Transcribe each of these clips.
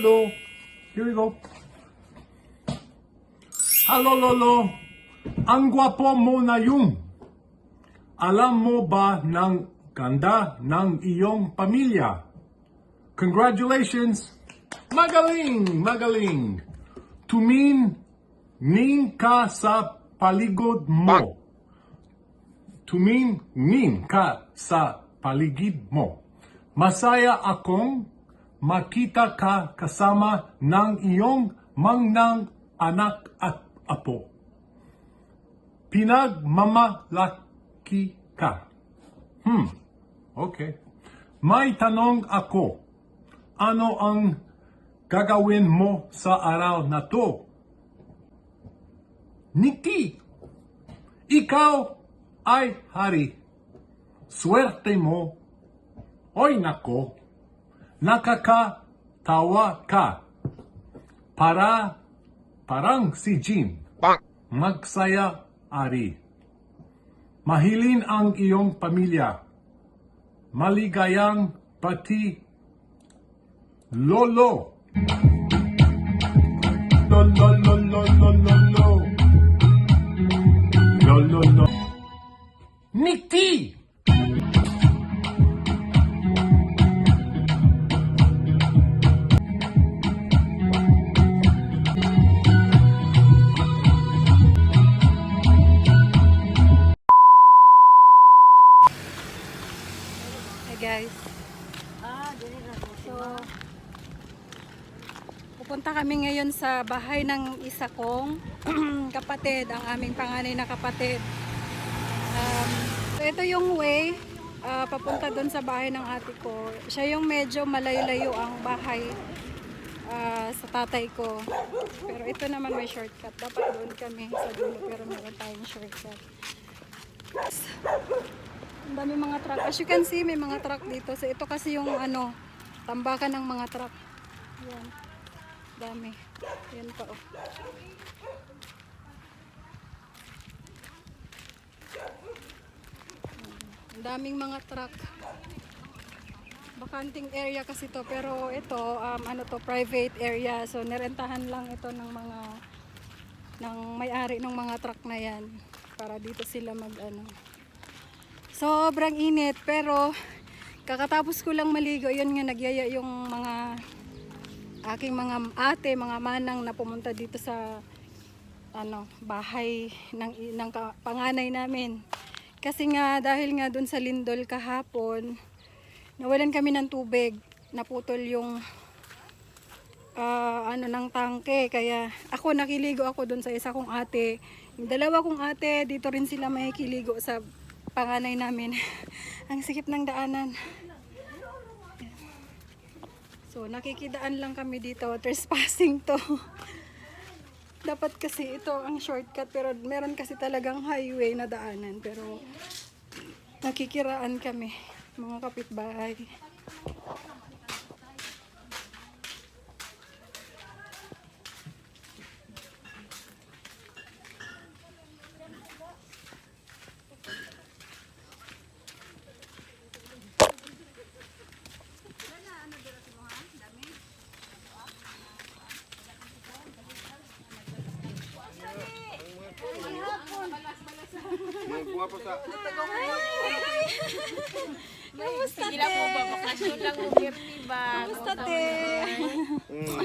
Lolo. Here we go. Hello, Lolo. Ang gwapo mo na yung. Alam mo ba ng ganda ng iyong pamilya? Congratulations! Magaling! Magaling! Tumin ning ka sa paligid mo. Tumin ning ka sa paligid mo. Masaya akong makita ka kasama ng iyong mangnang anak at apo. Pinagmamalaki ka. Hmm, okay. May tanong ako. Ano ang gagawin mo sa araw na to? Nikki, ikaw ay hari. Swerte mo. Oy nako, nakakatawa ka. Para, parang si Jean. Magsaya, Ari. Mahilin ang iyong pamilya. Maligayang pati Lolo. Lolo, lolo, lolo, lolo. Lolo, lolo. Nikki! Guys. So, pupunta kami ngayon sa bahay ng isa kong kapatid, ang aming panganay na kapatid. Um, so ito yung way ah, papunta doon sa bahay ng ate ko. Siya yung medyo malayo-layo ang bahay ah, sa tatay ko. Pero ito naman may shortcut. Dapat doon kami sa dulo pero meron tayong shortcut. Ang dami mga truck. As you can see, may mga truck dito. So, ito kasi yung ano, tambakan ng mga truck. Yan. Dami. Yan pa oh. Ang daming mga truck. Bakanting area kasi to pero ito um, ano to private area so nirentahan lang ito ng mga ng may-ari ng mga truck na yan para dito sila mag ano Sobrang init pero kakatapos ko lang maligo, yun nga nagyaya yung mga aking mga ate, mga manang na pumunta dito sa ano, bahay ng, ng panganay namin. Kasi nga dahil nga dun sa lindol kahapon, nawalan kami ng tubig, naputol yung ah, ano ng tangke kaya ako nakiligo ako dun sa isa kong ate yung dalawa kong ate dito rin sila may kiligo sa panganay namin. Ang sikip ng daanan. So nakikidaan lang kami dito trespassing to. Dapat kasi ito ang shortcut pero meron kasi talagang highway na daanan pero nakikiraan kami mga kapitbahay Pa sa... Kamusta Sila po ba bakasyon lang o birthday ba? Kamusta te? Mm,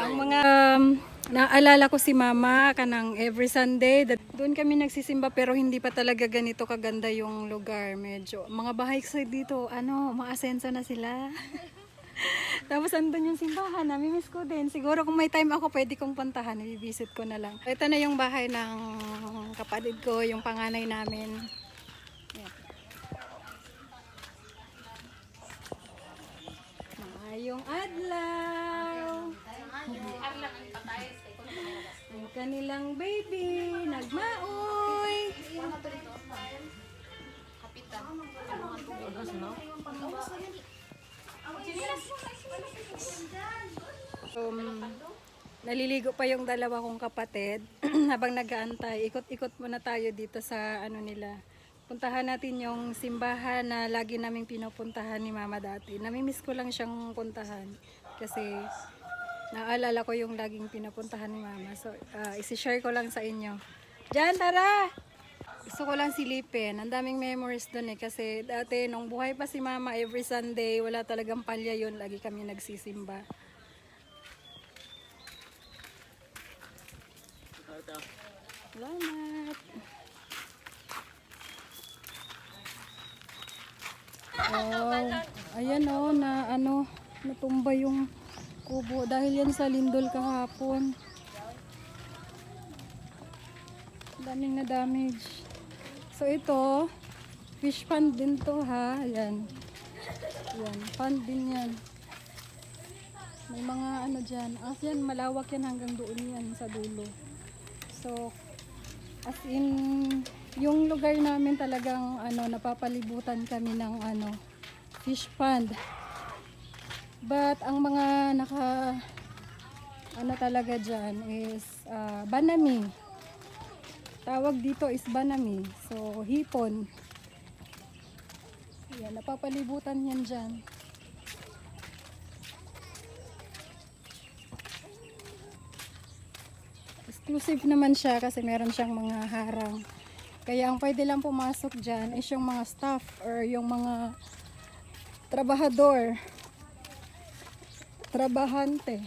ang mga um, naalala ko si mama kanang every Sunday. Doon kami nagsisimba pero hindi pa talaga ganito kaganda yung lugar. Medyo mga bahay sa dito, ano, maasenso na sila. Tapos andun yung simbahan, nami-miss ko din. Siguro kung may time ako, pwede kong puntahan, i-visit ko na lang. Ito na yung bahay ng kapatid ko, yung panganay namin. Naliligo pa yung dalawa kong kapatid habang nag-aantay. Ikot-ikot muna tayo dito sa ano nila. Puntahan natin yung simbahan na lagi naming pinupuntahan ni mama dati. Namimiss ko lang siyang puntahan. Kasi naalala ko yung laging pinapuntahan ni mama. So, uh, isi-share ko lang sa inyo. Diyan, tara! Gusto ko lang silipin. Ang daming memories doon eh. Kasi dati, nung buhay pa si mama, every Sunday, wala talagang palya yun. Lagi kami nagsisimba. Salamat! Oh, ayan oh, na ano, natumba yung kubo dahil yan sa lindol kahapon. Daming na damage. So ito, fish pond din to ha. Ayan. Ayan, pond din yan. May mga ano dyan. As yan, malawak yan hanggang doon yan sa dulo. So, as in, yung lugar namin talagang ano, napapalibutan kami ng ano, fish pond. But ang mga naka ano talaga dyan is ah, banami. Tawag dito is banami. So, hipon. Yan, napapalibutan yan dyan. Exclusive naman siya kasi meron siyang mga harang. Kaya ang pwede lang pumasok dyan is yung mga staff or yung mga trabahador. Trabahante.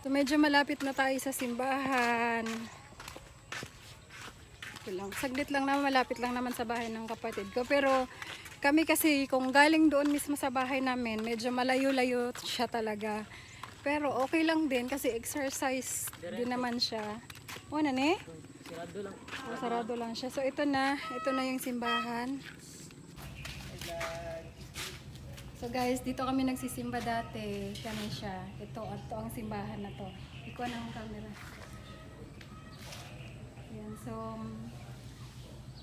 So medyo malapit na tayo sa simbahan. Ito lang. Saglit lang naman, malapit lang naman sa bahay ng kapatid ko. Pero kami kasi kung galing doon mismo sa bahay namin, medyo malayo-layo siya talaga. Pero okay lang din kasi exercise din naman siya. O na ne? Sarado lang. sarado lang siya. So ito na, ito na yung simbahan. So guys, dito kami nagsisimba dati. Kami siya. Ito, at ito ang simbahan na to. Ikuha na ang camera. Yan, so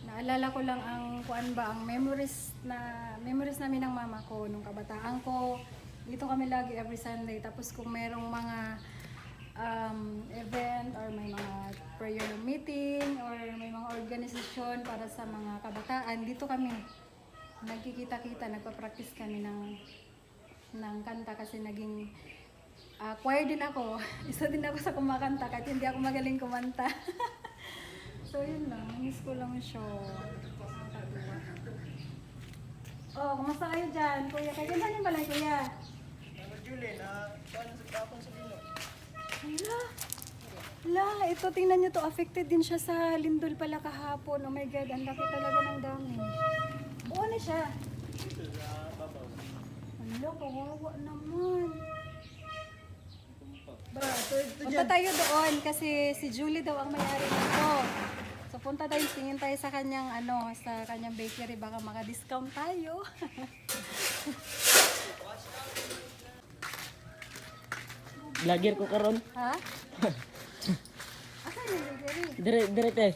naalala ko lang ang kuan ba ang memories na memories namin ng mama ko nung kabataan ko. Dito kami lagi every Sunday. Tapos kung merong mga um, event or may mga prayer meeting or may mga organisasyon para sa mga kabataan, dito kami nagkikita-kita, nagpa-practice kami ng ng kanta kasi naging ah, choir din ako. Isa din ako sa kumakanta kahit hindi ako magaling kumanta. so yun lang, miss ko lang siya. Oh, kumusta kayo dyan? Kuya, kayo ganda niyo balay, kuya? Hala. Hala, ito tingnan nyo to, affected din siya sa lindol pala kahapon. Oh my God, ang laki talaga ng damage. Oo na siya. Hala, kawawa naman. Punta tayo doon kasi si Julie daw ang may-ari nito. Punta tayo, tingin tayo sa kanyang ano, sa kanyang bakery baka maka-discount tayo. Vlogger ko karon. ha? Asa yung bakery? Dire dire te.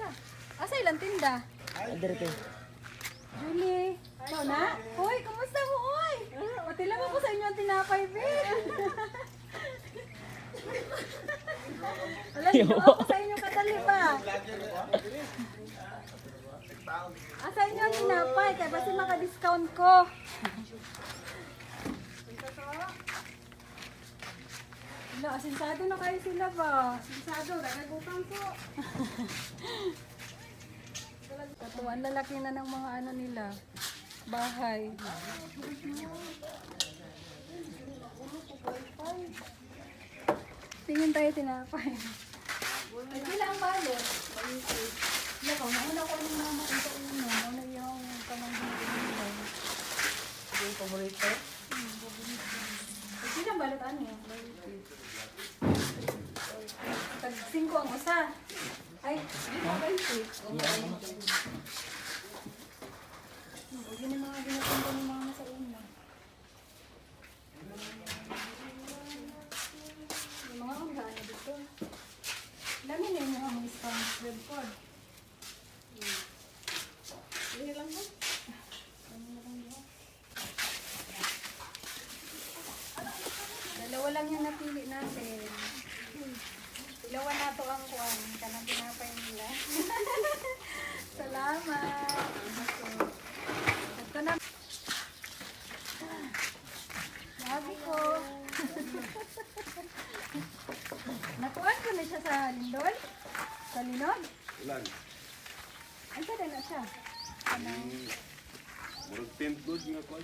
Asa ilang tinda? Dire te. Julie, ikaw na? Hoy, kumusta mo, hoy? Pati lang ako sa inyo ang tinapay, Ben. Alam niyo, ako sa inyo kadali ba? Ah, sa inyo ang tinapay, kaya basi maka-discount ko. Wala, asinsado na kayo sila ba? Asinsado, nagagutang ko. Katuan lalaki na ng mga ano nila. Bahay. Tingin tayo tinapay. Ay, sila ang balot. Wala ko, nauna ko ng mama ito uno. Nauna yung pamangkin ko nila. Yung paborito. Ay, sila ang balot ano? Tag 5 ang isa. Ay, di ba 20? Huwag yun yung mga ginapunta ni mama sa una. Yung mga ang gaano dito. Dami na yung mga mga sponge web code. Hindi lang po. Dalawa lang yung napili natin. Dalawa na to ang kuwan. Kanang pinapay nila. Salamat. Ito na. siya. Doon nga kwan.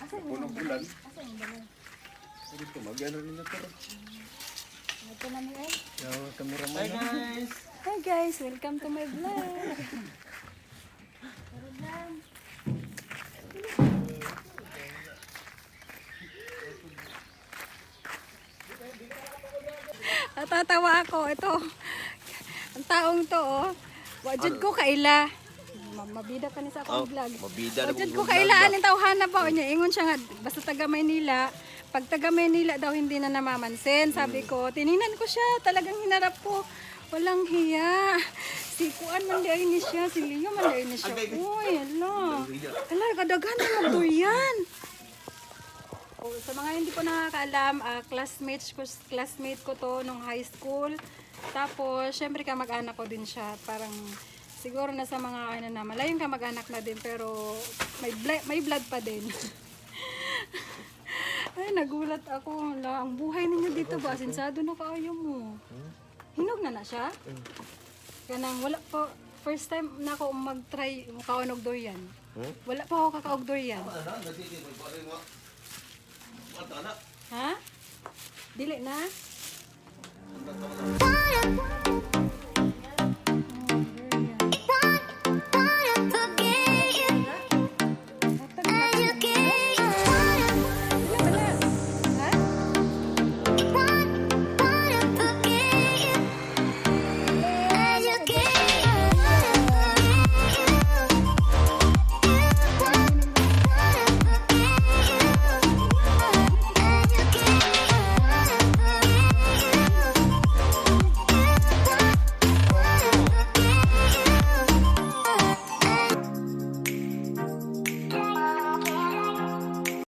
Asa yung Punong bulan. Asa yung balon? Dito, mag-ano rin na pero. Ito na ni El. Hi guys! Hi guys, welcome to my vlog. Vlog. Natatawa ako. Ito. Ang taong to, oh. Wajud ko kaila. Ma- Mabida ka ni sa akong vlog. mabida na Wajud kung ko kaila. Alin tawhana ba? O niya, ingon siya nga, basta taga Maynila. Pag taga Maynila daw hindi na namamansin. Sabi ko, tininan ko siya. Talagang hinarap ko. Walang hiya. Si Kuan man di ni siya. Si Leo man di ni siya. Uy, hala. Hala, kadaghan na magduyan. Oh, sa mga hindi ko nakakaalam, ah, classmates ko, classmate ko to nung high school. Tapos, syempre kamag-anak ko din siya. Parang, siguro na sa mga ano na, malayong kamag-anak na din, pero may, may blood pa din. Ay, nagulat ako. Hala, ang buhay ninyo dito ba? Sinsado na kaayo mo. Hinog na na siya? Kanang wala po, first time na ako mag-try makaonog durian. Wala pa ako kakaog durian. Ha? Dili na?